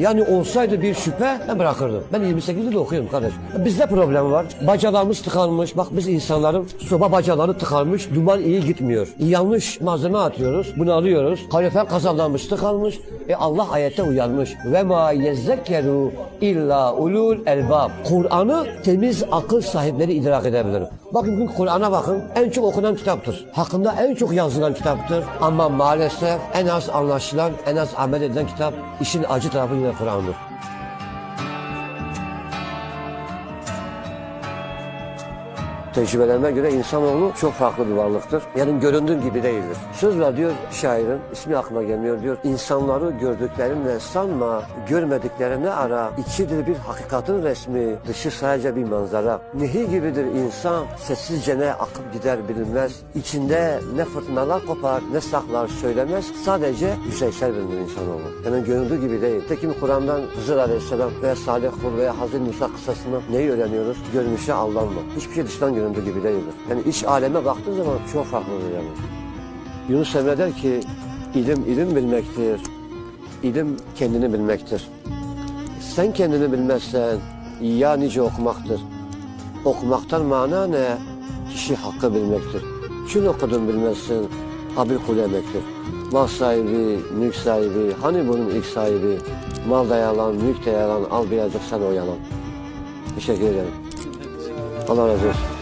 Yani olsaydı bir şüphe ben bırakırdım. Ben 28'de de okuyorum kardeş. Bizde problem var. Bacalarımız tıkanmış. Bak biz insanların soba bacaları tıkanmış. Duman iyi gitmiyor. Yanlış malzeme atıyoruz. Bunu alıyoruz. Kalorifer kazanlarımız tıkanmış. E Allah ayette uyarmış. Ve ma yezzekeru illa ulul elbab. Kur'an'ı temiz akıl sahipleri idrak edebilir. Bakın bugün Kur'an'a bakın. En çok okunan kitaptır. Hakkında en çok yazılan kitaptır. Ama maalesef en az anlaşılan, en az amel edilen kitap işin acı tarafı Fırat'ın Kur'an'ı. Tecrübelerime göre insanoğlu çok farklı bir varlıktır. Yani göründüğün gibi değildir. Söz var diyor şairin, ismi aklıma gelmiyor diyor. İnsanları gördüklerinle sanma, görmediklerini ara. İçidir bir hakikatin resmi, dışı sadece bir manzara. Nehir gibidir insan, sessizce ne akıp gider bilinmez. İçinde ne fırtınalar kopar, ne saklar söylemez. Sadece yüzeysel bilinir insanoğlu. Yani göründüğü gibi değil. Tekim Kur'an'dan Hızır Aleyhisselam veya Salih Kul veya Hazreti Musa kıssasından neyi öğreniyoruz? Görünüşe aldanma. Hiçbir şey dıştan göründüğü gibi değildir. Yani iç aleme baktığın zaman çok farklıdır yani. Yunus Emre der ki ilim ilim bilmektir. İlim kendini bilmektir. Sen kendini bilmezsen ya nice okumaktır. Okumaktan mana ne? Kişi hakkı bilmektir. Şunu okudun bilmezsin, abil kul emektir. Mal sahibi, mülk sahibi, hani bunun ilk sahibi? Mal da yalan, mülk de al birazcık sen o yalan. Teşekkür ederim. Allah razı olsun.